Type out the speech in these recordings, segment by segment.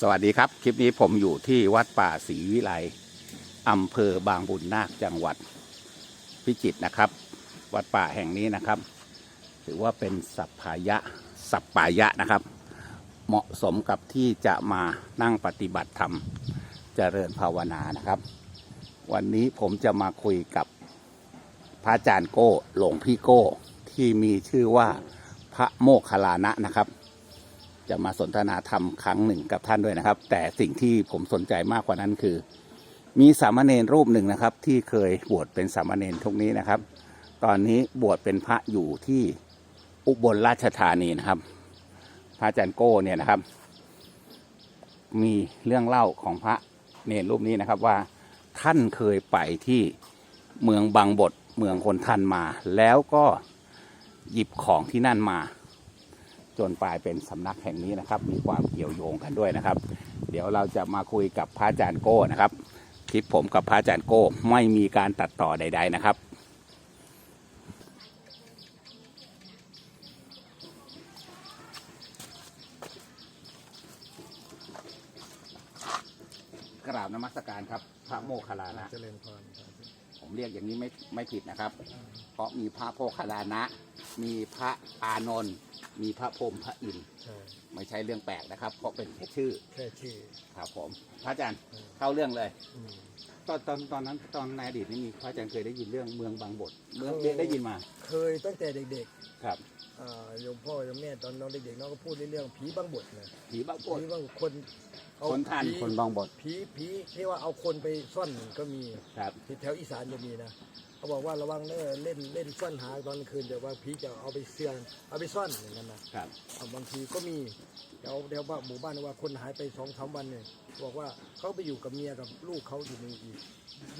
สวัสดีครับ คลิปนี้ผมอยู่ที่วัดป่าศรีวิไลอำเภอบางบุญนาคจังหวัด พิจิตรนะครับ วัดป่าแห่งนี้นะครับ ถือว่าเป็นสัพพายะสัปปายะนะครับ เหมาะสมกับที่จะมานั่งปฏิบัติธรรมเจริญภาวนานะครับ วันนี้ผมจะมาคุยกับพระอาจารย์โก้หลวงพี่โก้ที่มีชื่อว่าพระโมคคัลลานะนะครับ จะมาสนทนาธรรมครั้งหนึ่งกับท่านด้วยนะครับ แต่สิ่งที่ผมสนใจมากกว่านั้นคือ มีสามเณรรูปหนึ่งนะครับ ที่เคยบวชเป็นสามเณรทุกนี้นะครับ ตอนนี้บวชเป็นพระอยู่ที่อุบลราชธานีนะครับ พระอาจารย์โก้เนี่ยนะครับ มีเรื่องเล่าของพระเนรรูปนี้นะครับว่าท่านเคยไปที่เมืองบางบทเมืองคนทันมา แล้วก็หยิบของที่นั่นมา จนปลายเป็นสำนักแห่งนี้นะครับ มีความเกี่ยวโยงกันด้วยนะครับ เดี๋ยวเราจะมาคุยกับพระอาจารย์โก้นะครับคลิปผมกับพระอาจารย์โก้ไม่มีการตัดต่อใด ๆนะครับกราบนมัสการครับ พระโมคคัลลานะ เจริญพรครับผมเรียกอย่างนี้ไม่ไม่ผิดนะครับ เพราะมีพระโพคคัลลานะ มีพระอานนท์ มีพระพรหมพระอินทร์ใช่ไม่ใช่เรื่องแปลกนะครับ เพราะเป็นแค่ชื่อแค่ชื่อครับผมพระอาจารย์เข้าเรื่องเลยอืมตอนตอนตอนนั้นตอนในอดีตนี่มีพระอาจารย์เคยได้ยินเรื่องเมืองบางบทเมืองเคยได้ยินมา เคยตั้งแต่เด็กครับๆอ่าโยมพ่อโยมแม่ตอนน้องเด็กๆน้องก็พูดในเรื่องผีบางบทนะผีบางบทผีบางคนเอาคนทันผีคนบางบทผีผีที่ว่าเอาคนไปซ่อนก็มีครับที่แถวอีสานจะมีนะ เขาบอกว่าระวังเด้อเล่นเล่นซ่อนหาตอนกลางคืนแต่ว่าผีจะเอาไปเสื่องเอาไปซ่อนอย่างนั้นนะครับ เอาบางทีก็มีเดี๋ยวเดี๋ยวว่าหมู่บ้านว่าคนหายไปสองสามวันเนี่ยบอกว่าเขาไปอยู่กับเมียกับลูกเขาอยู่ในอีก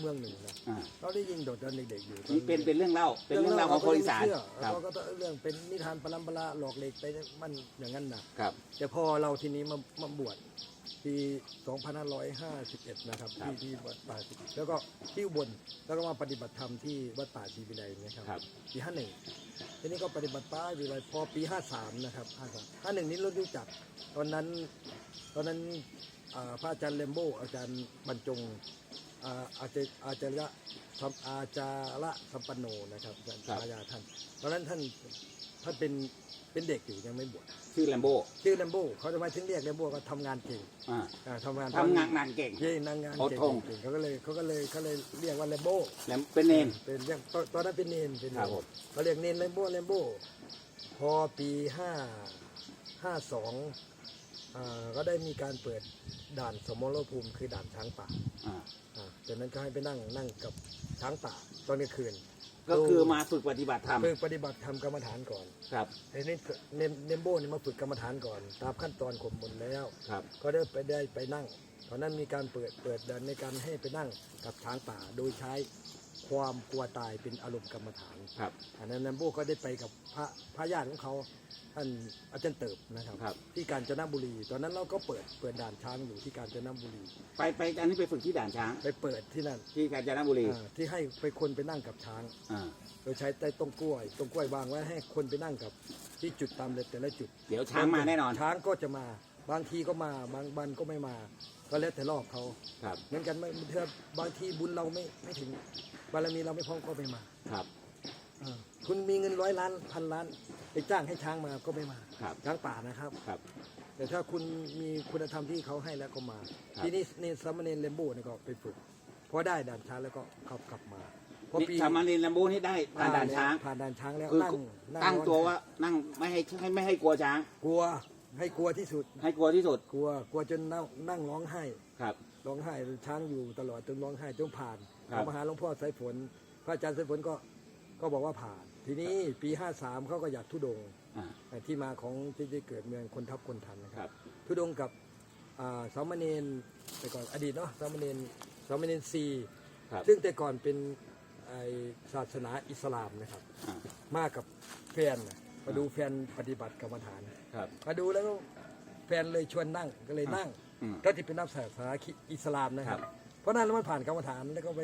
เมืองหนึ่งนะอ่า เราได้ยินโดดตอนเด็กๆอยู่นี่เป็นเป็นเรื่องเล่าเป็นเรื่องเล่าของคนอีสานเชื่ครับเราก็ต้องเรื่องเป็นนิทานปรัมปราหลอกเหล็กไปมันอย่างนั้นนะครับ แต่พอเราทีนี้มามาบวช ปี 2551 นะครับครับที่ที่วัดป่าศรีแล้วก็ที่อุบลแล้วก็มาปฏิบัติธรรมที่วัดป่าศรีวิไลนะครับครับ ปี 51ทีนี้ก็ปฏิบัติป้าวิไลพอปี 53 นะครับ 53 51 นี้เรารู้จัก ตอนนั้นตอนนั้นอ่าพระอาจารย์เลมโบอาจารย์บรรจงอ่าอาจารย์อาจารย์สัมอาจาระสัมปันโนนะครับอาจารย์ครับ ฉายาท่านตอนนั้นท่าน ท่านเป็นเป็นเด็กอยู่ยังไม่บวชชื่อแลมโบชื่อเลมโบเขาจะมาถึงเรียกเลมโบก็ทำงานเก่งอ่าอ่าทำงานทำงานงานเก่งเก่งนางงานโอเก่งทงเก่งเขาก็เลยเขาก็เลยเขาเลยเรียกว่าเลมโบแลมเป็นเนน เป็นเรียกตอนตอนนั้นเป็นเนนเป็นเนครับนผม เขาเรียกเนนเลมโบเลมโบพอปีห้าห้าสองก็ได้มีการเปิดด่านสมรภูมิคือด่านช้างป่า อ่าอ่าจากนั้นก็ให้ไปนั่งนั่งกับช้างป่าตอนกลางคืน ก็คือมาฝึกปฏิบัติธรรมเพื่อปฏิบัติทำกรรมฐานก่อนครับไอ้นี่เนนเนมโบนี่มาฝึกกรรมฐานก่อน ตามขั้นตอนข่มบนแล้ว ครับ ก็ได้ไปได้ไปนั่ง ตอนนั้นมีการเปิดเปิดด่านในการให้ไปนั่งกับช้างป่าโดยใช้ ความกลัวตายเป็นอารมณ์กรรมฐานครับ อันนั้นนัมโบก็ได้ไปกับพระพระญาติของเขาท่านอาจารย์เติบนะครับ ครับ ที่กาญจนบุรี ตอนนั้นเราก็เปิดเปิดด่านช้างอยู่ที่กาญจนบุรี ไปไปอันนี้ไปฝึกที่ด่านช้าง ไปเปิดที่นั่นที่กาญจนบุรีอ่าที่ให้ไปคนไปนั่งกับช้าง อ่าโดยใช้ใต้ต้นกล้วยต้นกล้วยวางไว้ให้คนไปนั่งกับ ที่จุดตามเลยแต่ละจุด เดี๋ยวช้างมาแน่นอนช้างก็จะมา บางทีก็มา บางวันก็ไม่มา ก็แล้วแต่รอบเขาครับ เหมือนกันไม่เทือบางทีบุญเราไม่ไม่ถึง บารมีเราไม่พร้อมก็ไม่มาครับอ่าคุณมีเงินร้อยล้านพันล้านไปจ้างให้ช้างมาก็ไม่มาครับช้างป่านะครับ ครับ แต่ถ้าคุณมีคุณธรรมที่เขาให้แล้วก็มา ครับ ทีนี้เนสามเณรเลมโบ้เนี่ยก็ไปฝึกพอได้ด่านช้างแล้วก็ขับกลับมาพอนี่สามเณรแลมโบนี่ได้ผ่านด่านช้าง ผ่านด่านช้างแล้วคือนั่งนั่ตั้งร้อนตัวว่านั่งไม่ให้ให้ไม่ให้กลัวช้าง กลัว ให้กลัวที่สุด ให้กลัวที่สุดกลัวกลัวจนนั่งนั่งร้องไห้ครับ ร้องไห้ช้างอยู่ตลอดจนร้องไห้จนผ่านครับ เอามาหาหลวงพ่อสายฝน พระอาจารย์สายฝนก็ก็บอกว่าผ่าน ทีนี้ปี 53เขาก็อยากทุดงค์อ่าอ่าที่มาของที่ได้เกิดเมืองคนทับคนทันนะคครัรับบทุดงค์กับอ่าสามเณรแต่ก่อนอดีตเนาะสามเณรสามเณรซีครับซึ่งแต่ก่อนเป็นไอศาสนาอิสลามนะครับ อ่ามากับแฟนน่ะ มาดูแฟนปฏิบัติกรรมฐาน ครับ มาดูแล้วก็แฟนเลยชวนนั่งก็เลยนั่งอืมก็ที่เป็นนักศาสนาอิสลามนะครับ ครับ เพราะนั้นแล้วมันผ่านกรรมฐานแล้วก็ไป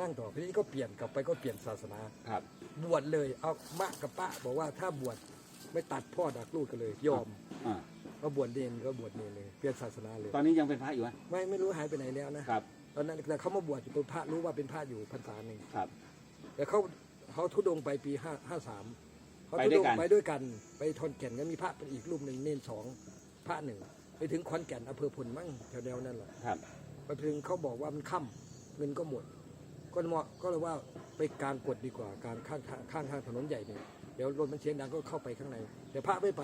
นั่งต่อทีนี้ก็เปลี่ยนกลับไปก็เปลี่ยนศาสนา ครับ บวชเลยเอามะกับป้าบอกว่าถ้าบวชไม่ตัดพ่อดักลูกกันเลยยอมอ่า ก็บวชเนนก็บวชเนนเลยเปลี่ยนศาสนาเลย ตอนนี้ยังเป็นพระอยู่ไหมไม่ไม่รู้หายไปไหนแล้วนะ ครับ ตอนนั้นแต่เขามาบวชอยู่เป็นพระรู้ว่าเป็นพระอยู่พรรษาหนึ่งครับ แต่เขาเขาทุดงค์ไปปีห้าห้าสาม เขาไปทุด้วยดงกันค์ไปด้วยกันไปทอนแก่นก็มีพระเป็นอีกรูปหนึ่งเนนสองพระหนึ่งไปถึงขอนแก่นอำเภอพลมั่งแถวๆนั่นแหละครับ ไปถึงเขาบอกว่ามันค่ำเงินก็หมดก็เหมาะก็เลยว่าไปกลางกดดีกว่ากลางข้างข้างข้างทางถนนใหญ่เนี่ยเดี๋ยวรถมันเสียงดังก็เข้าไปข้างในแต่พระไม่ไป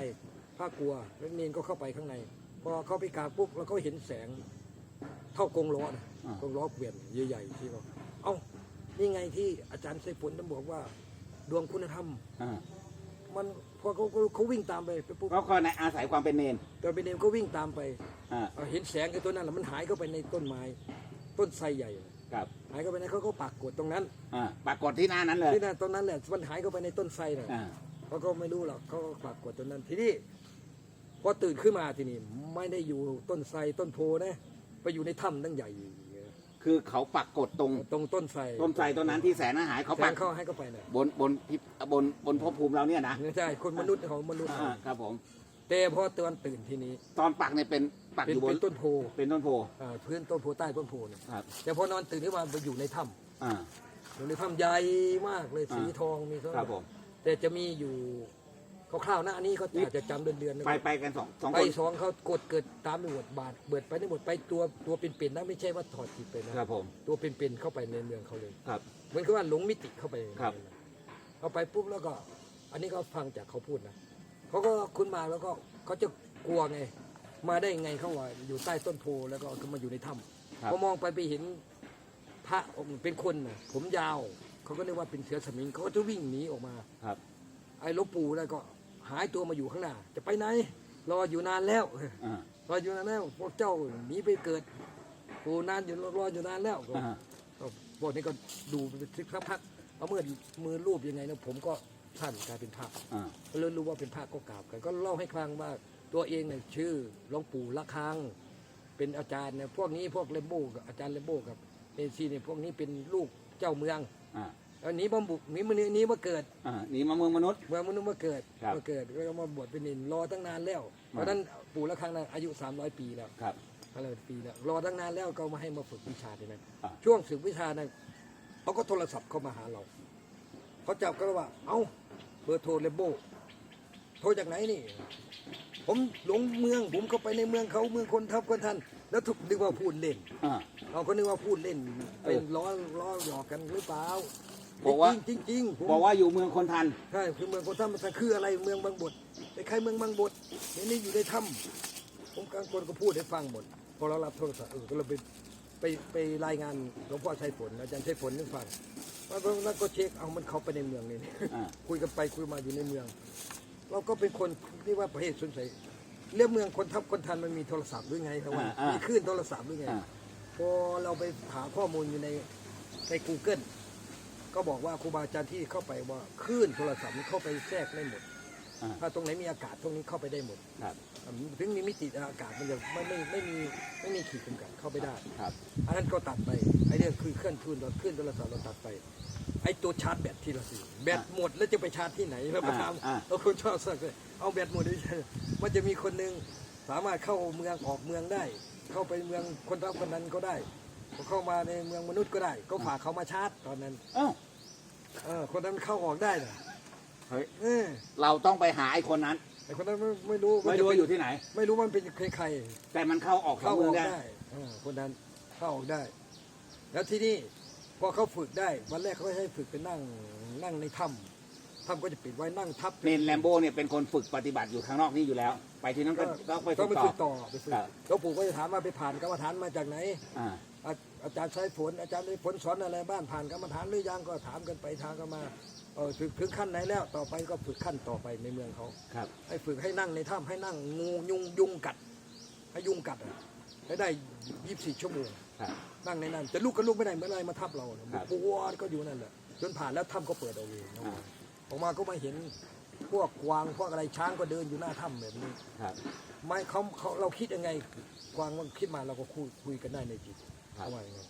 พระกลัวแล้วเนนก็เข้าไปข้างในพอเข้าไปกลางปุ๊บแล้วก็เห็นแสงเท่ากงล้อนะอ่ากงล้อเกวียนใหญ่ๆที่เขาเอ้านี่ไงที่อาจารย์ไสฝนท่านบอกว่า ดวงคุณธรรมอ่า มันพอเขาเขาเขาวิ่งตามไปไปปุ๊บก็ก็ในอาศัยความเป็นเนนตอนไปเนนก็วิ่งตามไปอ่าเอาเห็นแสงไอ้ตัวนั้นแหละมันหายเข้าไปในต้นไม้ ต้นไทรใหญ่น่ะครับหายเข้าไปในเขาก็ปักกดตรงนั้นอ่าปรากฏที่หน้านั้นเลยที่นั่นตรงนั้นแหละมันหายเข้าไปในต้นไทรน่ะอ่าเขาก็ไม่รู้หรอกเขาก็ปักกดตรงนั้นทีนี้พอตื่นขึ้นมาทีนี้ไม่ได้อยู่ต้นไทรต้นโพนะไปอยู่ในถ้ำตั้งใหญ่ คือเขาปักกดตรงตรงต้นไทรต้นไทรต้นนั้นที่แสนอาหายเขาแสปักงเข้าให้เข้าไปน่ะบนบนพิบนบนภพภูมิเราเนี่ยนะใช่คนมนุษย์ของมนุษย์อ่าครับผม แต่พอตอนตื่นทีนี้ตอนปักเนี่ยเป็นปักเป็อนยู่บนเป็นต้นโพเป็นต้นโพอ่าพื้นต้นโพใต้ต้นโพเนี่ยครับแต่พอนอนตื่นขึ้นมาไปอยู่ในถ้ำอ่าอยู่ในถ้ำใหญ่มากเลยสีอ่า ทองมีเท่าครับผม แต่จะมีอยู่ คร่าวๆหน้านี้เขาอาจจะจำเดือนเดือนๆนะไปไปกันสองสองไปคนสองเขากดเกิดตามไปหมดบาทเบิดไปได้หมดไปตัวตัวเป็นๆนะไม่ใช่ว่าถอดจิตไปนะครับผมตัวเป็นๆเข้าไปในเมืองเขาเลยครับ เหมือนกับว่าหลงมิติเข้าไปครับ เข้าไปปุ๊บแล้วก็ อันนี้ก็ฟังจากเขาพูดนะเขาก็คุณมาแล้วก็เขาจะกลัวไง มาได้ไงเขาว่าอยู่ใต้ต้นโพแล้วก็เขามาอยู่ในถ้ำครับพอมองไปไปเห็นพระองค์เป็นคนน่ะผมยาวเขาก็เรียกว่าเป็นเสือสมิงเขาก็จะวิ่งหนีออกมา ครับ ไอ้หลวงปู่แล้วก็ หายตัวมาอยู่ข้างหน้า จะไปไหน รออยู่นานแล้วอ่า รออยู่นานแล้วพวกเจ้าหนีไปเกิดปู่นานอยู่รออยู่นานแล้วก็อ่า ก็พวกนี้ก็ดูไปสักพักเอามือมือรูปยังไงนะผมก็ท่านกลายเป็นพระอ่า ก็เลยรู้ว่าเป็นพระก็กราบกัน ก็เล่าให้ฟังว่าตัวเองเนี่ยชื่อหลวงปู่ละคังเป็นอาจารย์เนี่ยพวกนี้พวกเลมโบ้กับอาจารย์เลมโบ้กับเอซีเนี่ยพวกนี้เป็นลูกเจ้าเมือง อ่า แล้วหนีมาบุกหนีมาหนีมาเกิดอ่าหนีมาเมืองมนุษย์ เมืองมนุษย์มาเกิดครับมาเกิดแล้วก็มาบวชเป็นนินรอตั้งนานแล้ว เพราะฉะนั้นปู่ละครั้งนั้นอายุ 300 ปีแล้วครับอะไรปีแล้วรอตั้งนานแล้วก็มาให้มาฝึกวิชาทีนั้นอ่า ช่วงฝึกวิชานั้นเขาก็โทรศัพท์เข้ามาหาเราเขาจับก็ว่า เอ้าเบอร์โทรเลมโบโทรจากไหนนี่ ผมหลงเมืองผมเข้าไปในเมืองเขาเมืองคนทับคนทัน แล้วถูกนึกว่าพูดเล่น อ่า เราก็นึกว่าพูดเล่นเออเป็นล้อล้อหยอกกันหรือเปล่า บอกว่า จริงๆจริงๆผมบอกว่าอยู่เมืองคนทัน ใช่คือเมืองคนถ้ำมันคืออะไรเมืองบางบดไปใครเมืองบางบดในนี้อยู่ในถ้ำผมกลางคนก็พูดให้ฟังหมด พอเรารับโทรศัพท์เออก็เลยไปไปไปรายงานหลวงพ่อชัยฝนอาจารย์ชัยฝนให้ฟังว่าแล้วก็เช็คเอามันเข้าไปในเมืองนี่ อ่า คุยกันไปคุยมาอยู่ในเมือง เราก็เป็นคนที่ว่าประเทศสนใจเรื่องเมืองคนทับคนทันมันมีโทรศัพท์ด้วยไงครับว่าอ่าอ่ามีมีคลื่นโทรศัพท์ด้วยไงอ่า พอเราไปหาข้อมูลอยู่ในใน Google ก็บอกว่าครูบาอาจารย์ที่เข้าไปว่าคลื่นโทรศัพท์มันเข้าไปแทรกได้หมด อ่า ถ้าตรงไหนมีอากาศตรงนี้เข้าไปได้หมดครับ อ่าถึงมีมิติอากาศมันจะไม่ไม่ไม่มีไม่มีขีดจำกัดเข้าไปได้ ครับ อันนั้นก็ตัดไปไอ้เรื่องคือเคลื่อนทุนเราเคลื่อนโทรศัพท์เราตัดไป ไอ้ตัวชาร์จแบตที่เราสิแบตหมดแล้วจะไปชาร์จที่ไหนเราไปถามอ่า เราคนชอบสักเลยเอาแบตหมดด้วยมันจะมีคนหนึ่งสามารถเข้าเมืองออกเมืองได้ เข้าไปเมืองคนรักคนนั้นก็ได้เข้ามาในเมืองมนุษย์ก็ได้ ก็ฝากเขามาชาร์จตอนนั้น เอ้า เออคนนั้นเข้าออกได้นะเฮ้ย เออเราต้องไปหาไอ้คนนั้น ไอ้คนนั้นไม่ไม่รู้ไม่รู้ว่าอยู่ที่ไหน ไม่รู้ว่ามันเป็นใครแต่มันเข้าออกๆเข้าเข้าเมือองอกได้ได้เออคนนั้นเข้าออกได้ แล้วที่นี่พอเขาฝึกได้วันแรกเขาให้ฝึกไปนั่งนั่งในถ้ำถ้ำก็จะปิดไว้นั่งทับเนนแลมโบเนี่ยเป็นคนฝึกปฏิบัติอยู่ข้างนอกนี่อยู่แล้ว ไปที่นั้นก็ก็ไปต้ฝึองกไปต่ฝึอกต่อไปฝึกครับหลวงปู่ก็จะถามว่าไปผ่านกรรมฐานมาจากไหน อ่า อาอาจารย์ใช้ผลอาจารย์ได้ผลสอนอะไรบ้านผ่านกรรมฐานหรือยังก็ถามกันไปทางกันมาเออถึงถึงขั้นไหนแล้วต่อไปก็ฝึกขั้นต่อไปในเมืองเขาครับ ให้ฝึกให้นั่งในถ้ำให้นั่งงูยุงยุงกัด ให้ยุงกัดอะให้ได้ยี่สิบสี่ชั่วโมงครับ นั่งในนั้นจะลุกก็ลุกไม่ได้เมื่อไรมาทับเราเนี่ยครับ ปวดก็อยู่นั่นแหละจนผ่านแล้วถ้ำก็เปิดเอาเองออกอ่ามาออกมาก็มาเห็นพวกกวางพวกอะไรช้างก็เดินอยู่หน้าถ้ำแบบนี้ ครับ ไม่เขาเขาเราคิดยังไงกวางมันคิดมาเราก็คุยคุยกันได้ในจิต ครับเขาว่าอย่างไง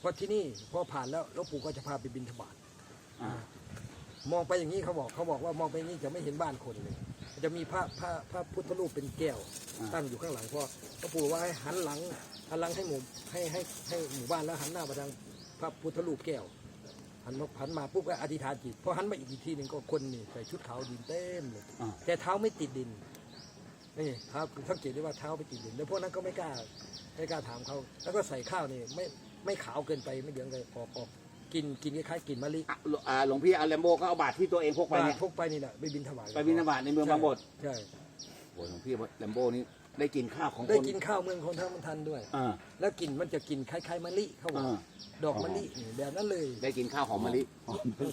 เพราะที่นี่พอผ่านแล้วหลวงปู่ก็จะพาไปบินธบาตอ่ามองไปอย่างนี้เขาบอกเขาบอกว่ามองไปอย่างนี้จะไม่เห็นบ้านคนเลยจะมีพระพระพระพุทธรูปเป็นแก้วอ่าตั้งอยู่ข้างหลังพ่อพระปู่ว่าให้หันหลังหันหลังให้หมู่ให้ให้ให้หมู่บ้านแล้วหันหน้ามาทางพระพุทธรูปแก้วหันมาหันมาปุ๊บก็อธิษฐานจิตพอหันมาอีกทีหนึ่งก็คนนี่ใส่ชุดขาวดินเต็มเลย อ่า แต่เท้าไม่ติดดินนี่เท้าสังเกตได้ว่าเท้าไม่ติดดิน แล้วพวกนั้นก็ไม่กล้า ไม่กล้าถามเขาแล้วก็ใส่ข้าวนี่ไม่ไม่ขาวเกินไปไม่เหลืองเลยออกออกกินกินคล้ายๆกลินมะลิอะอ่าหลวงพี่เอาแลมโบก็เอาบาทที่ตัวเองพกไปเนี่ยพกไปนี่แหละไปบินถวายไปบิณฑบาตในเมืองบางบดใช่โอ้ยหลวงพี่แลมโบนี่ได้กินข้าวของได้คนกินข้าวเมืองคนท่ามันทันด้วย อ่า แล้วกลิ่นมันจะกลิ่นคล้ายๆมะลิเขาบอกอ่า ดอกมะลินี่แบบนั้นเลยได้กินข้าวหอมมะลิ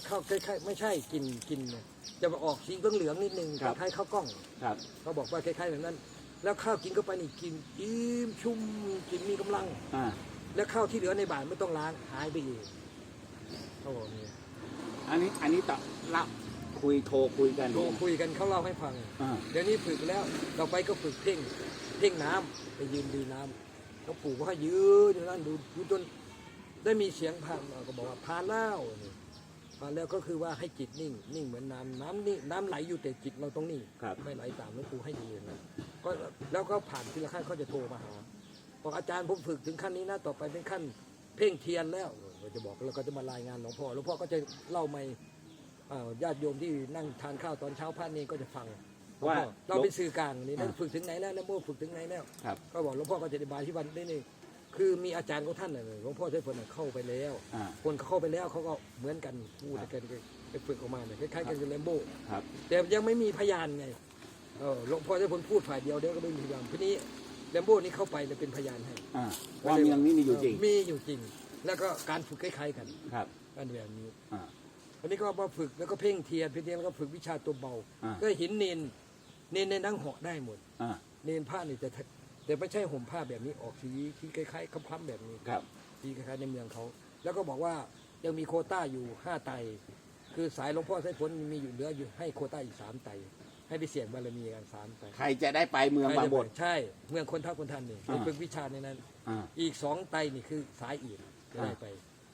ข้าวคล้ายๆไม่ใช่กลิ่นกลิ่นเนี่ยจะออกสีเหลืองๆนิดนึงครัคบล้ายๆข้าวกล้อง ครับ เขาบอกว่าคล้ายๆแบบนั้น แล้วข้าวกินเข้าไปนี่กินอิ่มชุ่มกินมีกำลัง อ่าแล้วข้าวที่เหลือในบาทไม่ต้องล้างหายไปเองเขาบอกนี่อันนี้อันนี้ต่อเล่าคุยโทรคุยกันโทรคุยกันเขาเล่าให้ฟัง อ่าเดี๋ยวนี้ฝึกแล้วต่อไปก็ฝึกเพ่งเพ่งน้ำไปยืนดูน้ำเขาปู่ก็ให้ยืนอยู่นั่นดูดูจนได้มีเสียงผ่านมาก็บอกว่าผ่านแล้วนี่ผ่านแล้วก็คือว่าให้จิตนิ่ง นิ่งเหมือนน้ำน้ำนิ่งน้ำไหลอยู่แต่จิตเราต้องนิ่งครับ ไม่ไหลตามหลวงปู่ให้ดีอย่างนั้น ก็แล้วก็ผ่านทีละขั้นเขาจะโทรมาหาบอกอาจารย์ผมฝึกถึงขั้นนี้นะต่อไปเป็นขั้นเพ่งเทียนแล้วเราจะบอกแล้วก็จะมารายงานหลวงพ่อหลวงพ่อก็จะเล่าไม่อ่าญาติโยมที่นั่งทานข้าวตอนเช้าพระนี่ก็จะฟังว่าเราเป็นสื่อกลางนี่นั่นอ่าฝึกถึงไหนแล้วแล้วโมฝึกถึงไหนแล้วครับก็บอกหลวงพ่อก็จะอธิบายที่วันนี้นี่คือมีอาจารย์ของท่านน่ะหลวงพ่อใช้ผลน่ะเข้าไปแล้วอ่าคนเขาเข้าไปแล้วเขาก็เหมือนกันพูดกันไปฝึกออกมาเนี่ยคล้ายๆกันกับแลมโบ้ครับแต่ยังไม่มีพยานไง เออหลวงพ่อใช้ผลพูดฝ่ายเดียวเดี๋ยวก็ไม่มีพยานทีนี้แลมโบ้นี่เข้าไปเลยเป็นพยานให้อ่าว่าเมืองนี้มีอยู่จริงเมีอยู่จริง แล้วก็การฝึกคล้ายๆกันครับอันแบบนี้อ่าอันนี้ก็มาฝึกแล้วก็เพ่งเทียนเพ่งเทียนแล้วก็ฝึกวิชาตัวเบาอ่าก็เห็นเนนเนนในนั่งเหาะได้หมดอ่าเนนผ้านี่แต่ถ้าแต่ไม่ใช่ห่มผ้าแบบนี้ออกสีที่คล้ายๆคล้ำๆแบบนี้ครับสีคล้ายๆในเมืองเขา แล้วก็บอกว่ายังมีโควต้าอยู่ห้าไต คือสายหลวงพ่อสายผลมีอยู่เหลืออยู่ให้โควต้าอีกสามไต ให้ไปเสี่ยงบารมีกันสามไตใครจะได้ไปเมืองบางบดใช่ เมืองคนเท่าคนทันนี่ไปอ่า ฝึกวิชาในนั้น อ่าอีกสองไตนี่คือสายอีกจะได้อ่าไป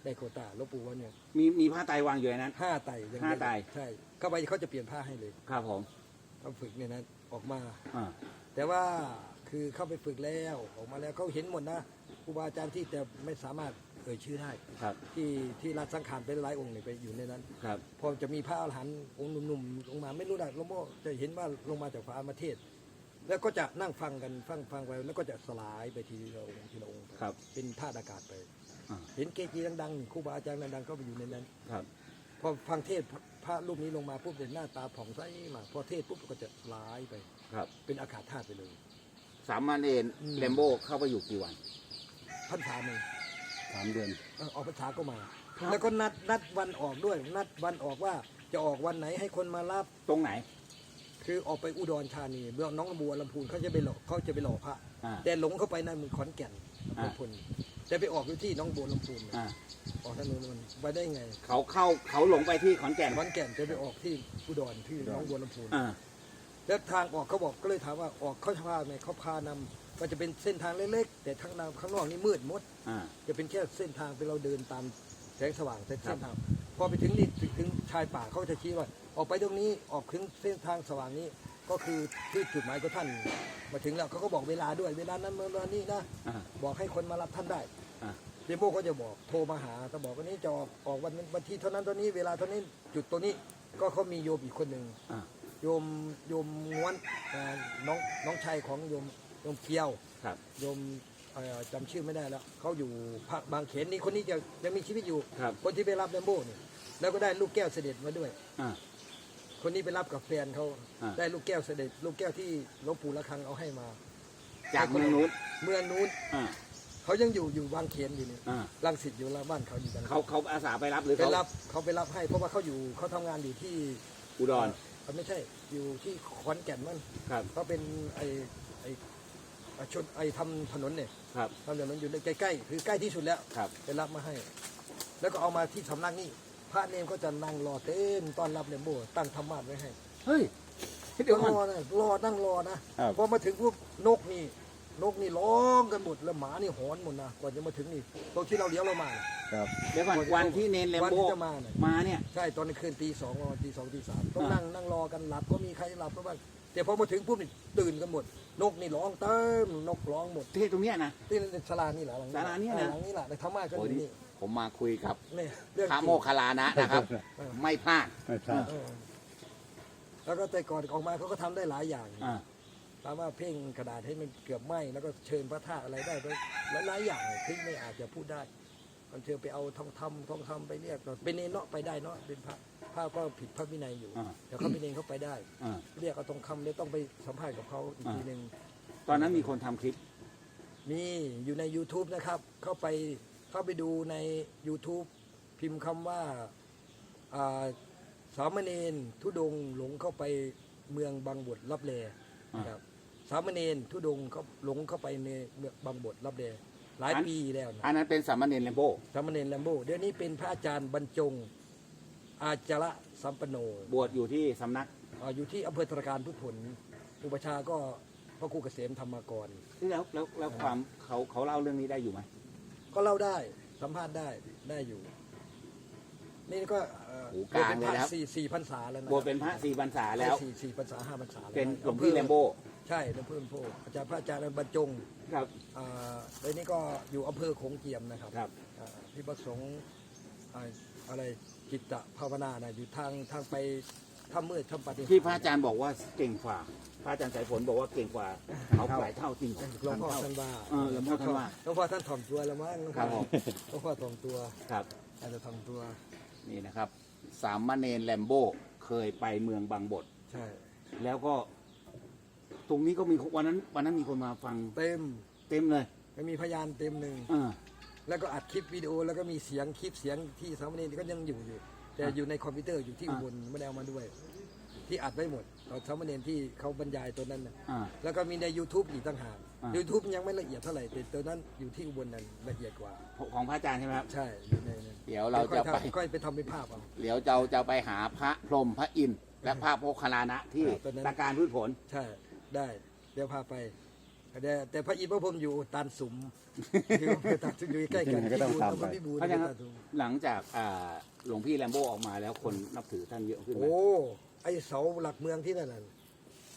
ได้โควต้าหลวงปู่ว่าเนี่ยมีมีผ้าไตรวางอยู่ในนั้น ห้าไตยังห้าไต ใช่เข้าไปเขาจะเปลี่ยนผ้าให้เลยครับผมเขาฝึกในนั้นออกมา อ่าแต่ว่าคือเข้าไปฝึกแล้วออกมาแล้วเขาเห็นหมดนะครูบาอาจารย์ที่แต่ไม่สามารถ เอ่ยชื่อได้ครับ ที่ที่รัดสังขารเป็นหลายองค์เนี่ยไปอยู่ในนั้น ครับ พอจะมีพระอรหันต์องค์หนุ่มๆลงมาไม่รู้นะหลวงพ่อจะเห็นว่าลงมาจากฟ้ามาเทศ แล้วก็จะนั่งฟังกันฟังฟังไปแล้วก็จะสลายไปทีละองค์ทีละองค์ครับเป็นธาตุอากาศไป อ่า เห็นเกจิดังๆนี่ครูบาอาจารย์ดังๆก็ไปอยู่ในนั้น ครับ พอฟังเทศพระพระรูปนี้ลงมาปุ๊บเห็นหน้าตาผ่องใสมากพอเทศปุ๊บก็จะสลายไป ครับ เป็นอากาศธาตุไปเลย สามเณรอืมแลมโบเข้าไปอยู่กี่วันพรรษาหนึ่งสามเดือนเออออกพรรษาก็มาครับแล้วก็นัดนัดวันออกด้วย นัดวันออกว่าจะออกวันไหนให้คนมารับ ตรงไหน คือออกไปอุดรธานีเมืองน้องบัวลำพูนเขาจะไปหลอกเขาจะไปหลอกพระ อ่า แต่หลงเข้าไปในเมืองขอนแก่นอ่าลำพูนแต่ไปออกอยู่ที่น้องบัวลำพูนอ่าออกถนนมันไปได้ไงเขาเข้าเขาหลงไปที่ขอนแก่นขอนแก่นจะไปออกที่อุดรที่น้องบัวลำพูน อ่า แล้วทางออกเขาบอกก็เลยถามว่าออกเขาพาไงเขาพานำมันจะเป็นเส้นทางเล็กๆ แต่ทางนข้างนอกนี่มืดมด อ่า จะเป็นแค่เส้นทางเป็นเราเดินตามแสงสว่างแต่ครัเส้บนทางพอไปถึงนี่ถึงชายป่าเขาจะชี้ว่าออกไปตรงนี้ออกถึงเส้นทางสว่างนี้ก็คือที่จุดหมายของท่าน มาถึงแล้วเขาก็บอกเวลาด้วยเวลานั้นเวลานี้นะอ่า บอกให้คนมารับท่านได้อ่า เดโมก็จะบอกโทรมาหาถ้าบอกวันนี้จะออกออกวันวันที่เท่านั้นเท่านี้เวลาเท่านี้จุดตัวนี้ก็เขามีโยมอีกคนหนึ่ง อ่า โยมโยมง้วนอ่าน้องน้องชายของโยมโยมเกียวครับ โยมเอ่อ จำชื่อไม่ได้แล้วเขาอยู่ภาคบางเขนนี่คนนี้จะยังมีชีวิตอยู่ ครับ คนที่ไปรับแลมโบ้นี่แล้วก็ได้ลูกแก้วเสด็จมาด้วย อ่า คนนี้ไปรับกับแฟนเขาอ่า ได้ลูกแก้วเสด็จ ลูกแก้วที่หลวงปู่ละคังเอาให้มา จากเมืองนู้นเมื่อนู้นอ่าเขายังอยู่อยู่บางเขนอยู่นี่อ่ารังสิตอยู่ละบ้านเขาอยู่บางเขาเขาอาสาไปรับหรือไปเขารับเขาไปรับให้ เพราะว่าเขาอยู่เขาทำงานอยู่ที่อุดร เอ่อไม่ใช่อยู่ที่ขอนแก่นมันครับ เขาเป็นไอไอไอ้ชนไอทำถนนเนี่ยครับ ทำถนนอยู่ใกล้ๆคือใกล้ที่สุดแล้วครับ ไปรับมาให้ แล้วก็เอามาที่สำนักนี่พระเนมก็จะนั่งรอเต้นต้อนรับเลมโบตั้งธรรมาสไว้ให้เฮ้ยเดี๋ยวก่อนรอนะรอนั่งรอนะครับ พอมาถึงปุ๊บนกนี่นกนี่ร้องกันหมดแล้วหมานี่หอนหมดนะก่อนจะมาถึงนี่ตรงที่เราเลี้ยวเรามาน่ะครับเดี๋ยวก่อนวันที่เนนแลมวันโบที่จะมาน่ะมาเนี่ย ใช่ตอนกลางคืนตีสองประมาณตีสองตีสามต้องอ่านั่นั่งนั่งรอกันหลับก็มีใครหลับก็บ้าง แต่พอมาถึงปุ๊บนี่ตื่นกันหมด นกนี่ร้องเติมนกร้องหมดที่ตรงเนี้ยนะ ที่ศาลานี่แหละหลังศาลานี่นะ หลังนี้แหละในธรรมะก็อโอ้ยู่นี่นี่ผมมาคุยกับนี่เรื่องพระจริงโมคคัลลานะนะครับเออไม่พลาดไม่ทราบเออแล้วก็แต่ก่อนออกมาเขาก็ทำได้หลายอย่าง อ่า สามารถเพ่งกระดาษให้มันเกือบไหม้แล้วก็เชิญพระธาตุอะไรได้ไปหลายๆอย่างที่ไม่อาจจะพูดได้มันเชิญไปเอาทองคำทองคำไปเรียกเป็นเนรเนาะไปได้เนาะเป็นพระ พระก็ผิดพระวินัยอยู่อ่าแต่เขาเป็นเนรเขาไปได้ อ่า เรียกเอาทองคำเนี่ยต้องไปสัมภาษณ์กับเขาอีกอ่าทีหนึ่งตอนนั้นมีคนทำคลิป มีอยู่ใน YouTube นะครับ เข้าไปเข้าไปดูใน YouTube พิมพ์คำว่าอ่าสามเณรทุดงค์หลงเข้าไปเมืองบางบทรับแลอ่านะครับสามเณรทุดงค์เขาหลงเข้าไปในเมืองบางบทรับแลหลายอันปีแล้วนะ อันนั้นเป็นสามเณรเลมโบ สามเณรแลมโบเดี๋ยวนี้เป็นพระอาจารย์บรรจง อาจาระสัมปโนบวชอยู่ที่สำนักอ่าอยู่ที่อำเภอตรการพุทธผลอุปชฌาย์ก็พระครูเกษมธรรมกร แล้วแล้วแล้วความเขาเขาเล่าเรื่องนี้ได้อยู่ไหมก็เล่าได้สัมภาษณ์ได้ได้อยู่ นี่ก็เอ่อโอ้กลางเลยนะครับ สี่สี่พรรษาแล้วนะบวชเป็นพระสี่พรรษาแล้ว สี่สี่พรรษาห้าพรรษาแล้วเป็นหลวงพี่แลมโบใช่หลวงพี่แลมโบอาจารย์พระอาจารย์บรรจงครับ อ่าตอนนี้ก็อยู่อำเภอโขงเจียมนะครับครับ อ่าที่ประสงค์อ่า อะไรจิตตภาวนานะอยู่ทางทางไปถ้ำมืดถ้ำปฏิหารที่พระอาจารย์บอกว่าเก่งกว่าพระอาจารย์สายฝนบอกว่าเก่งกว่าเขาหลายเท่าจริงหลวงพ่อเท่าท่านว่าเออหลวงพ่อท่านว่าหลวงพ่อท่านถ่อมตัวแล้วมั้งหลวงครัพ่อบผมหลวงพ่อถ่อมตัวครับอาจจะถ่อมตัวนี่นะครับ สามเณรแลมโบเคยไปเมืองบางบทใช่แล้วก็ ตรงนี้ก็มีวันนั้น วันนั้นมีคนมาฟังเต็ม เต็มเลยไม่มีพยานเต็มหนึ่งเออ แล้วก็อัดคลิปวิดีโอแล้วก็มีเสียงคลิปเสียงที่สามเณรก็ยังอยู่อยู่ แต่อะอยู่ในคอมพิวเตอร์อยู่ที่อุอะบลไม่ได้เอามาด้วย ที่อัดไว้หมดตอนสามเณรที่เขาบรรยายตัวนั้นนะอ่า แล้วก็มีใน YouTube อีกต่างหาก อะ YouTube ยังไม่ละเอียดเท่าไหร่แต่ตัวนั้นอยู่ที่อุบลนั้นละเอียดกว่า ของพระอาจารย์ใช่ไหมครับ ใช่อยู่ในนั้นเดี๋ยวเราจะไป ค่อยๆไปทำเป็นภาพเอา เดี๋ยวเราจะไปหาพระพรหมพระอินทร์และพระโพคาลานะที่ครับตอนนั้น ตะการพืชผล ใช่ได้ เดี๋ยวพาไป แต่แต่พระอินทร์พระพรหมอยู่ตานสุมอยู่อำเภอตานสุมอยู่ใกล้กันที่ไหนก็ต้องตามไปที่บูรณ์เพราะฉะนั้นตานสุมหลังจากอ่าหลวงพี่แลมโบออกมาแล้วคนนับถือท่านเยอะขึ้นไหมโอ้ไอเสาหลักเมืองที่นั่นน่ะ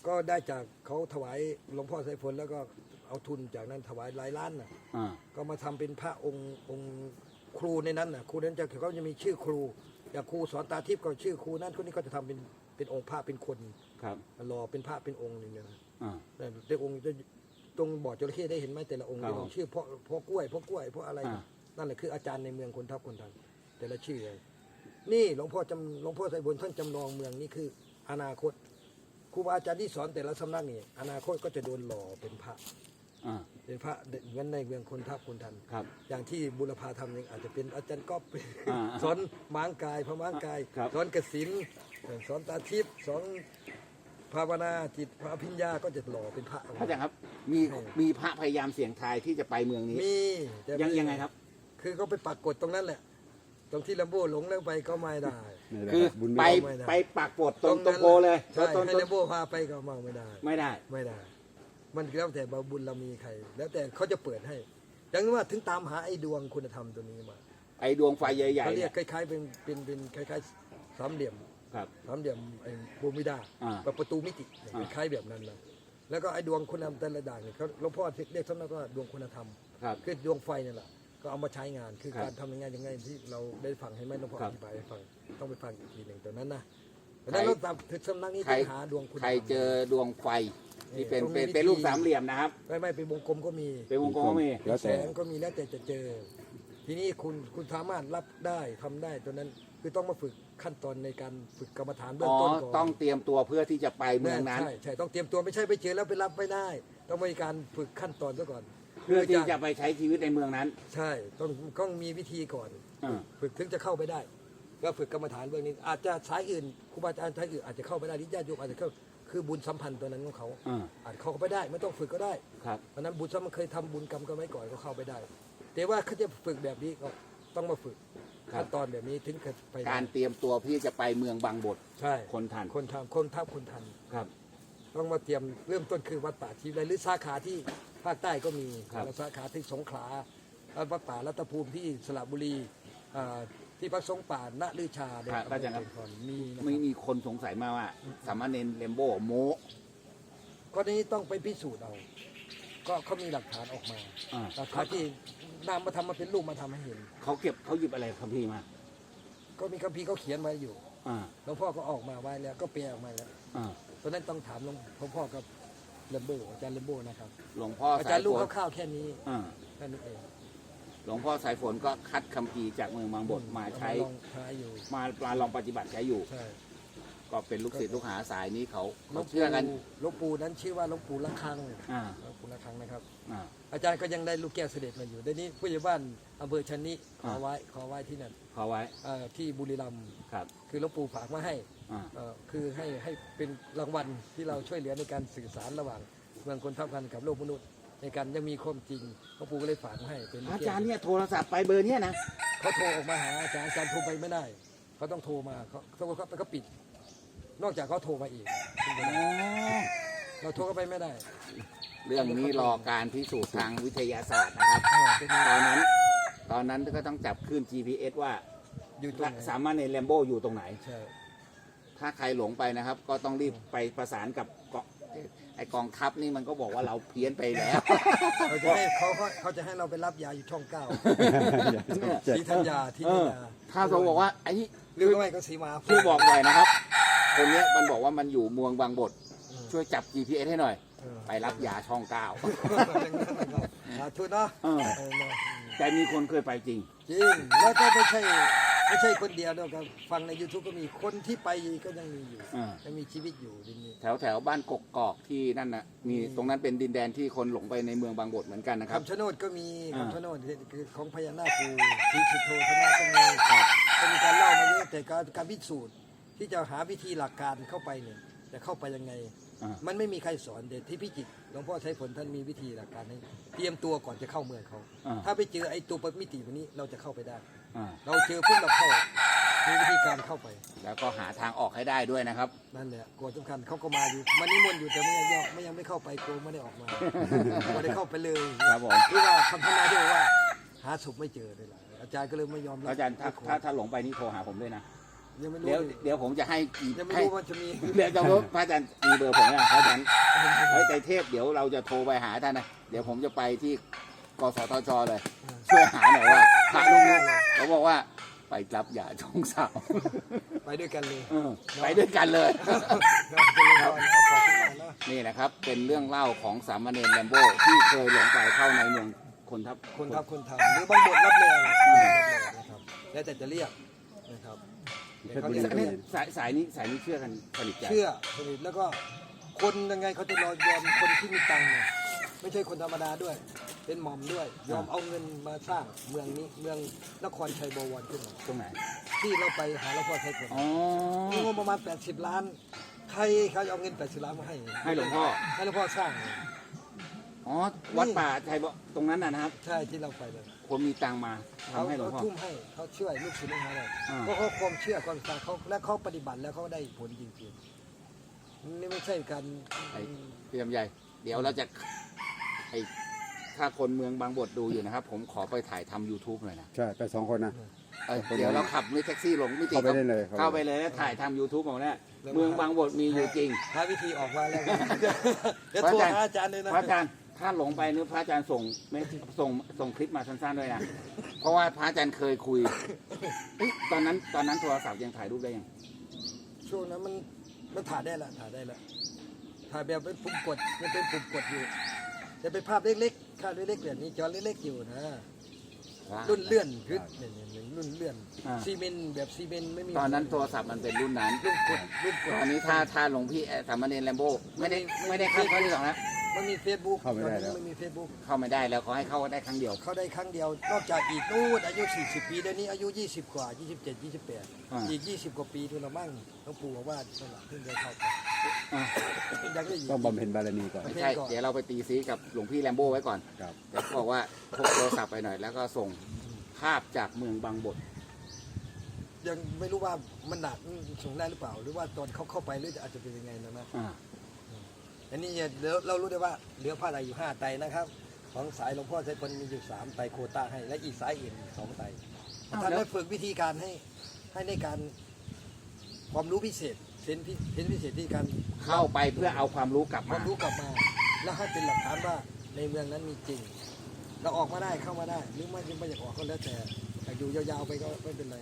ก็ได้จากเขาถวายหลวงพ่อสายฝนแล้วก็เอาทุนจากนั้นถวายหลายล้านน่ะ อ่าก็มาทำเป็นพระองค์องค์ครูในนั้นน่ะครูนั้นจะเขาจะมีชื่อครูอย่างครูสอนตาทิพย์ก็ชื่อครูนั้นคนนี้ก็จะทำเป็นเป็นองค์พระเป็นคนครับรอเป็นพระเป็นองค์หนึ่งเนี่ยนะอ่าแต่แต่องค์จะ ตรงบ่อจระเข้ได้เห็นไหมแต่ละองค์ครับแต่ละองค์ชื่อพ่อพ่อกล้วยพ่อกล้วยพ่ออะไรอ่า นั่นแหละคืออาจารย์ในเมืองคนทับคนทันแต่ละชื่อเลยนี่หลวงพ่อจำหลวงพ่อไสบนท่านจำลองเมืองนี่คือ อนาคตครูบาอาจารย์ที่สอนแต่ละสำนักนี่อนาคตก็จะโดนหล่อเป็นพระอ่าเป็นพระเหมือนในเมืองคนทับคนทัน ครับ อย่างที่บุรพาทำเองอาจจะเป็นอาจารย์ก๊อฟอ่าสอนหมางกายพระหมางกาย ครับ สอนกสินสอนตาทิพย์สอนภาวนาจิตพระอภิญญาก็จะหล่อเป็นพระพระอาจารย์ครับ มีมีพระพยายามเสียงทายที่จะไปเมืองนี้ มีแต่ยังยังไงครับ คือเขาไปปักกดตรงนั้นแหละ ตรงที่ลัมโบ้หลงแล้วไปก็ไม่ได้ไม่ได้คือบุญไปไม่ไม่ได้ไปปักปดตรงตรงนั้นโพเลยใช่ต้นให้ต้นลัมโบ้พาไปก็มาไม่ได้ ไม่ได้ไม่ได้ มันแล้วแต่บาบุญเรามีใคร แล้วแต่เขาจะเปิดให้อย่างนี้ว่าถึงตามหาไอ้ดวงคุณธรรมตัวนี้มา ไอ้ดวงไฟใหญ่เขาๆเรีเนี่ยยกคล้ายๆเป็นเป็นเป็นคล้ายๆสามเหลี่ยมครับสามเหลี่ยมไอ้บูมิดาอ่าแบบประตูมิติเนี่ยอ่าคล้ายๆแบบนั้นนะ แล้วก็ไอ้ดวงคุณธรรมแต่ละด่างเนี่ยเขาหลวงพ่อเรียกท่านว่าดวงคุณธรรมครับ คือดวงไฟเนี่ยแหละก็เอามาใช้งานคือครับการทำยังไงยังไงที่เราได้ฟังให้ไหมหลวงพ่อครัอบ ธิบายให้ฟังต้องไปฟังอีกทีหนึ่งตอนนั้นนะใครแล้วเราตามถึงสำนักนี้ใครต้องหาดวงคุณธรใครรม เจอดวงไฟที่เป็นต้องมีเป็นวิธีเป็นรูปสามเหลี่ยมนะครับ ไม่ไม่เป็นวงกลมก็มีเป็นวงกลมก็มี แล้วแสแต่ งก็มีแล้วแต่จะเจอ ทีนี้คุณคุณสามารถรับได้ทำได้ตัวนั้นคือต้องมาฝึก ขั้นตอนในการฝึกกรรมฐานเบื้ออ๋งอต้นก่อนต้องเตรียมตัวเพื่อที่จะไปเมืองนั้น ใช่ใช่ต้องเตรียมตัวไม่ใช่ไปเจอแล้วไปรับไม่ได้ ต้องมีการฝึกขั้นตอนซะก่อนเพื่อที่จะไปใช้ชีวิตในเมืองนั้นใช่ต้องต้องมีวิธีก่อน อ่าฝึกถึงจะเข้าไปได้ ก็ฝึกกรรมฐานเบื้องนี้ อาจจะสายอื่นครูบาอาจารย์สายอื่นอาจจะเข้าไปได้หรือญาติโยมอาจจะเข้าคือบุญสัมพันธ์ตัวนั้นของเขา อ่าอาจเข้าไปได้ไม่ต้องฝึกก็ได้ครับ เพราะฉะนั้นบุญสัมพันธ์เคยทำบุญกรรมกันไว้ก่อนก็เข้าไปได้ แต่ว่าเขาจะฝึกแบบนี้ก็ต้องมาฝึกครับ ขั้นตอนแบบนี้ถึงจะไปได้การเตรียมตัวที่จะไปเมืองบางบทใช่คนทันคนทำคนทับคนทันครับ ต้องมาเตรียมเริ่มต้นคือวัดป่าชีวิไลหรือสาขาที่ภาคใต้ก็มีครับแล้วสาขาที่สงขลาวัดป่ารัตภูมิที่สระบุรีอ่าที่พักสงฆ์ป่าณลือชาเนี่ยครับอาจารย์ครับก่อนมีนะไม่ครับมีคนสงสัยมาว่า สามเณรเลมโบโมก็นี้ต้องไปพิสูจน์เอา ก็เขามีหลักฐานออกมาอ่าหลักฐานที่ นามมาทำมาเป็นรูปมาทำให้เห็น เขาเก็บเขาหยิบอะไรคัมภีร์มา ก็มีคัมภีร์เขาเขียนไว้อยู่อ่า หลวงพ่อก็ออกมาไว้แล้วก็แปลออกมาแล้วอ่าเพราะฉะนั้นต้องถามหลวงหลวงพ่อกับเลมโบอาจารย์เลมโบนะครับ หลวงพ่ออาสาจารยย์รู้ฝนคร่าวๆแค่นี้อ่า แค่นี้เองหลวงพ่อสายฝนก็คัดคัมภีร์จากเมืองบางบทมาใช้ลองใช้อยู่มามาลองปฏิบัติใช้อยู่ ใช่ก็เป็นลูกศิษย์ลูกหาสายนี้เขาหลวเขางเชื่อกันปู่หลวงปู่นั้นชื่อว่าหลวงปู่ละคังอ่า หลวงปู่ละคังนะครับ อ่า อาจารย์ก็ยังได้ลูกแก้วเสด็จมาอยู่เดี๋ยวนี้ผู้ใหญ่บ้านอำเภอชนนิขออ่าไว้ขอไว้ที่นั่นเขาไว้เอ่อที่บุรีรัมย์ครับ คือหลวงปู่ฝากมาให้อ่า เอ่อคือให้ให้เป็นรางวัลที่เราช่วยเหลือในการสื่อสารระหว่างเมืองคนทับกันกับโลกมนุษย์ ในการยังมีความจริงหลวงปู่ก็เลยฝากมาให้เป็นลูกอาแก้ว จารย์เนี่ยโทรศัพท์ไปเบอร์เนี้ยนะเขาโทรออกมาหาอาจารย์อาจารย์โทรไปไม่ได้เขาต้องโทรมาเขาเขาเขาเขาปิด นอกจากเขาโทรมาอีกถึงจะอ๋ได้อ เราโทรก็ไปไม่ได้ เรื่องนี้รอการพิสูจน์ทางวิทยาศาสตร์นะครับเออเป็นตอนนั้น ตอนนั้นก็ต้องจับคลื่น GPS ว่าอยู่ตรงไหนสามารถในแลมโบอยู่ตรงไหน ใช่ถ้าใครหลงไปนะครับ ก็ต้องรีบไปประสานกับกองไอกองทัพนี่มันก็บอกว่าเราเพี้ยนไปแล้ว เขาจะให้เขาเขาเขาจะให้เราไปรับยาอยู่ช่องเก้าที่ธัญญาที่เอนี่อนะถ้าเขาบอกว่าไอ้นี่หรือไม่ก็สีมาช่วยบอกหน่อยนะครับ คนเนี้ยมันบอกว่ามันอยู่เมืองบางบทอืม ช่วยจับ GPS ให้หน่อยเออไปรับยาช่องเก้าอย่างนั้นนะครับสาธุเนาะเออเออเนาะอืมแต่มีคนเคยไปจริง จริงแล้วก็ไม่ใช่ไม่ใช่คนเดียวด้วยครับฟังใน YouTube ก็มีคนที่ไปก็ยังมีอยู่อ่า ยังมีชีวิตอยู่ดินนี้ แถวแถวบ้านกกกอกที่นั่นนะมีตรงนั้นเป็นดินแดนที่คนหลงไปในเมืองบางบทเหมือนกันนะครับ คำชะโนดก็มีอ่า คำชะโนดคือของพญานาคปูทีชิโทธนาก็มีก็มีการเล่ามาเยอะแต่การการพิสูจน์ที่จะหาวิธีหลักการเข้าไปเนี่ยจะเข้าไปยังไงอ่า มันไม่มีใครสอนเด็ดที่พิจิตรหลวงพ่อใช้ผลท่านมีวิธีหลักการให้เตรียมตัวก่อนจะเข้าเมืองเขาอ่าถ้าไปเจอไอ้ตัวปมิติวันนี้เราจะเข้าไปได้อ่าเราเจอปุ๊บเราเข้ามีวิธีการเข้าไป แล้วก็หาทางออกให้ได้ด้วยนะครับ นั่นแหละกลัวสำคัญเขาก็มาอยู่มันนิมนต์อยู่แต่ไม่ยังไม่ยังไม่เข้าไปกลัวไม่ได้ออกมาไม่ได้เข้าไปเลยครับผมที่ว่าคำพนาที่บอกว่า หาศพไม่เจอเลยล่ะอาจารย์ก็เลยไม่ยอมรับอาจารย์ถ้าถ้าถ้าหลงไปนี่โทรหาผมด้วยนะ ยังไม่รู้เดี๋ยวเลยเดี๋ยวผมจะให้อีกยังไม่ให้ รู้ว่าจะมี เดี๋ยวจะรู้พระอาจารย์มีเบอร์ผมนะพระอาจารย์เฮ้ยไตรเทพเดี๋ยวเราจะโทรไปหาท่านนะ เดี๋ยวผมจะไปที่กสทชเลย ช่วยหาหน่อยว่าพระรูปนี้เขาบอกว่าไปรับยาช่องสาวไปด้วยกันเลยเออไปด้วยกันเลย เราจะเลยเอาเอาขอบคุณมากนะนี่นะครับ เป็นเรื่องเล่าของสามเณรแลมโบที่เคยหลงไปเข้าในเมืองคนทับคนทับคนทำหรือบางบทรับแรงรับแรงนะครับแล้วแต่จะเรียกนะครับแต่ เขาเรียกอันนี้สายสายนี้สายนี้เชื่อกันสนิทใจเชื่อสนิทแล้วก็คนยังไงเขาจะรอยอมคนที่มีตังค์เนี่ยไม่ใช่คนธรรมดาด้วย เป็นหม่อมด้วย ยอมเอาเงินมาสร้างเมืองนี้เมืองนครชัยบวรขึ้นมาตรงไหนที่เราไปหาหลวงพ่อชัยผลอ๋อมีงบประมาณ 80 ล้าน ใครเขาจะเอาเงิน 80 ล้านมาให้ ให้หลวงพ่อ ให้หลวงพ่อสร้าง อ๋อ วัดป่าชัยบตรงนั้นนะนะครับ ใช่ที่เราไปเลย คนมีตังค์มาเขาทำให้หลวงเขาพ่อ ทุ่มให้เขาช่วยลูกศิษย์ลูกหาเลยอ่า เพราะเขาความเชื่อความศรัทธาเขาและเขาปฏิบัติแล้วเขาได้ผลจริงๆนี่ไม่ใช่การไอ้พี่ลำไยเดี๋ยวเราจะไอ้ถ้าคนเมืองบางบทดูอยู่นะครับ ผมขอไปถ่ายทำ YouTube หน่อยนะใช่ไปสองคนนะ เอ้ยเดี๋ยวเราขับมิแท็กซี่ลงมิติเข้าไปได้เลยเข้าไปเลยแล้วถ่ายทำ YouTube ของเนี่ยเมืองบางบทมีอยู่จริง หาวิธีออกมาแล้วกันเดี๋ยวโทรหาอาจารย์เลยนะ พระอาจารย์ ถ้าหลงไปนึกพระอาจารย์ส่งไม่ส่งส่งคลิปมาสั้นๆด้วยนะเพราะว่าพระอาจารย์เคยคุยเอ๊ะตอนนั้นตอนนั้นโทรศัพท์ยังถ่ายรูปได้ยังช่วงนั้นมันมันถ่ายได้ละถ่ายได้ละถ่ายแบบเป็นปุ่มกดมันเป็นปุ่มกดอยู่จะเป็นภาพเล็กๆภาพเล็กๆแบบนี้จอเล็กๆอยู่นะรุ่นเลื่อนคือเนี่ยเนี่ยรุ่นเลื่อนอ่าซีเมนต์แบบซีเมนต์ไม่มีตอนนั้นโทรศัพท์มันเป็นรุ่นนั้นรุ่นกดรุ่นกดตอนนี้ถ้าถ้าหลวงพี่เอ่อสามเณรแลมโบไม่ได้ไม่ได้เข้าครั้งที่สองแล้ว มันมีเฟซบุ๊กเข้าไม่ได้แล้วมันมีเฟซบุ๊กเข้าไม่ได้แล้วเขาให้เข้าได้ครั้งเดียวเขาได้ครั้งเดียวนอกจากอีกนู่นอายุ 40 ปีเดี๋ยวนี้อายุ 20 กว่า 27 28อ่าอีก 20 กว่าปีทุนละมั่งหลวงปู่บอกว่านั่นแหละเพิ่งได้เข้าไปอะยังได้อีก ต้องบำเพ็ญบารมีก่อนไม่ใช่ เดี๋ยวเราไปตีซีกับหลวงพี่แลมโบไว้ก่อน ครับเดี๋ยวเขาบอกว่าพกโทรศัพท์ไปหน่อย แล้วก็ส่งภาพจากเมืองบางบท ยังไม่รู้ว่ามันหนักส่งได้หรือเปล่า หรือว่าตอนเขาเข้าไปหรืออาจจะเป็นยังไงนะนะอ่า อันนี้เนี่ยเดี๋ยวเรารู้ได้ว่าเหลือผ้าไตรอยู่ห้าไตรนะครับ ของสายหลวงพ่อใช้คนมีอยู่สามไตรโควต้าให้ และอีกสายอื่นอีกสองไตรอ้าวท่านแล้วได้ฝึกวิธีการให้ให้ในการความรู้พิเศษเซนพิเซนพิเศษที่การเข้าไปเพื่อเอาความรู้กลับความามรู้กลับมา แล้วให้เป็นหลักฐานว่าในเมืองนั้นมีจริง เราออกมาได้เข้ามาได้หรือไม่ไม่อยากออกก็แล้วแต่แต่อยู่ยาวๆไปก็ไม่เป็นไร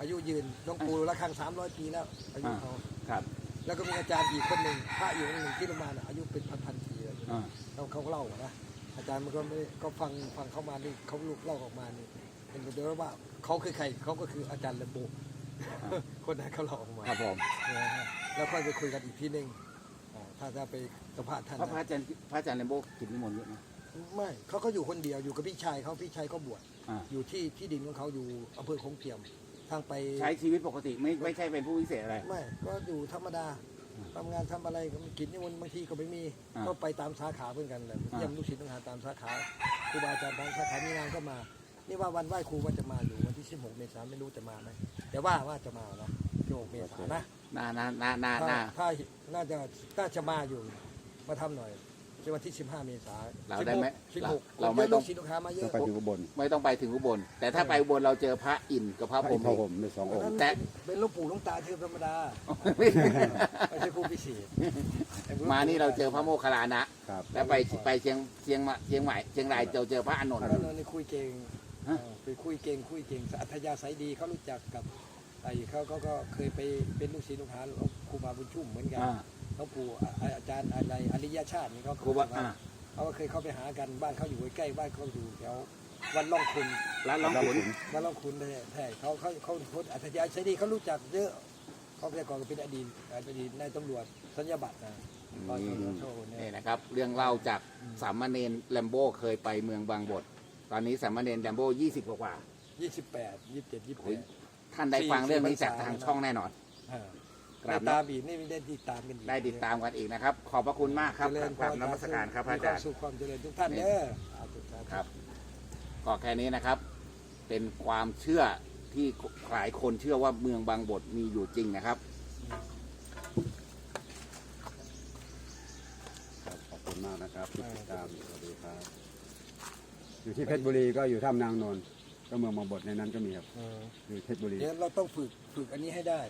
อายุยืนหลวงปู่ละครังสามร้อยปีแล้วอายุเขาครับ แล้วก็มีอาจารย์อีกคนหนึ่งพระอยู่องค์หนึ่งที่โรงพยาบาลอายุเป็นพันๆปีแล้วอ่าเขาเขาเล่านะอาจารย์มันก็ไม่ได้ก็ฟังฟังเข้ามานี่เขาลูกเล่าออกมานี่เป็นเดี๋ยวว่าเขาคือใครเขาก็คืออาจารย์เลมโบคนนั้นเขาเล่าออกมาครับผมนะฮะแล้วค่อยไปคุยกันอีกทีหนึ่งอ่าถ้าถ้าไปสัมภาษณ์ท่านพระพระนะอาจารย์พระอาจารย์เลมโบกินนิมนต์เยอะไหม ไม่เขาก็อยู่คนเดียวอยู่กับพี่ชายเขาพี่ชายก็บวชอ่า อยู่ที่ที่ดินของเขาอยู่อำเภอคงเทียม ทางไปใช้ชีวิตปกติไม่ไม่ใช่เป็นผู้พิเศษอะไร ไม่ก็อยู่ธรรมดาอืมทำงานทำอะไรก็กินนิมนต์บางทีก็ไม่มีอ่าก็ไปตามสาขาเพื่อนกันแหละอ่า เยี่ยมลูกศิษย์ลูกหาตามสาขาครูบาอาจารย์ตามสาขามีงานก็มา นี่ว่าวันไหว้ครูว่าจะมาอยู่วันที่ 16 เมษายนไม่รู้จะมาไหมแต่ว่าว่าจะมานะ16เมษายนนะ น่าน่าน่าน่าถ้าน่าถ้าน่าจะน่าจะมาอยู่ มาทำหน่อย ในวันที่ 15 เมษายนเราได้ไหม16เรา16เราไม่ต้องลูกศิษย์ลูกหามาเยต้ออะงไปถึงอุบลไม่ต้องไปถึงอุบล แต่ถ้าไปอุบลเราเจอพระอินทร์กับพระพระพรอิหนม ทร์พระผมมีสององนั้นค์ แต่ เป็นหลูกปู่หลูกตาเทพธรรมดาไม่ใช่ครูพิเศษมานี่เราเจอพระโมคคัลลานะ ครับ แล้วไปไปเชียงเชียงใหม่เชียงใหม่เชียงรายเราเจอพระอานนท์ แล้วนี่คุยเก่งฮะ เออไปคุยเก่งคุยเก่งอัธยาศัยดีเขารู้จักกับไอ้เขาเขาก็เคยไปเป็นลูกศิษย์ลูกหาหลวงครูบาบุญชุ่มเหมือนกัน อ่า หลวงปู่อ่าอาจารย์อะไรอริยชาตินี่เขาครูบาอ่าเขาก็เคยเข้าไปหากันบ้านเขาอยู่ใกล้ๆบ้านเขาอยู่แถววันล่องคุณร้านร้องขุนวันล่องคุณแท้แท้เขาเขาเขาเขาอัธยาศัยดีเขารู้จักเยอะเขาแต่ก่อนก็เป็นอดีตอดีตนายตำรวจสัญญาบัตรนะตอนเขาโชว์เนี่นี่ยนะครับ เรื่องเล่าจากสามเณรแลมโบเคยไปเมืองบางบท ตอนนี้สามเณรแลมโบยี่สิบกว่ายี่สิบแปดยี่สิบเจ็ดยี่สิบโอ้แปยดๆท่านได้ฟังเรื่องนี้จากทางช่องแน่นอน กได้ราบตามอีกนี่ไม่ได้ติดตามกันอีกได้ติดตามกันอีกนะครับ ขอบพระคุณมากครับเจริญกราบนมัสการครับพระอาจารย์ มีควมสุขความเจริญทุกท่านเด้ออาธุสาธุ ครับก็แค่นี้นะครับ เป็นความเชื่อที่หลายคนเชื่อว่าเมืองบางบทมีอยู่จริงนะครับครับขอบคุณมากนะครับที่ติดตามสวัสดีครับ อยู่ที่เพชรบุรีก็อยู่ถ้ำนางนนท์ก็เมืองบางบทในนั้นก็มีครับเอออยู่เพชรบุรี เดี๋ยวเราต้องฝึกฝึกอันนี้ให้ได้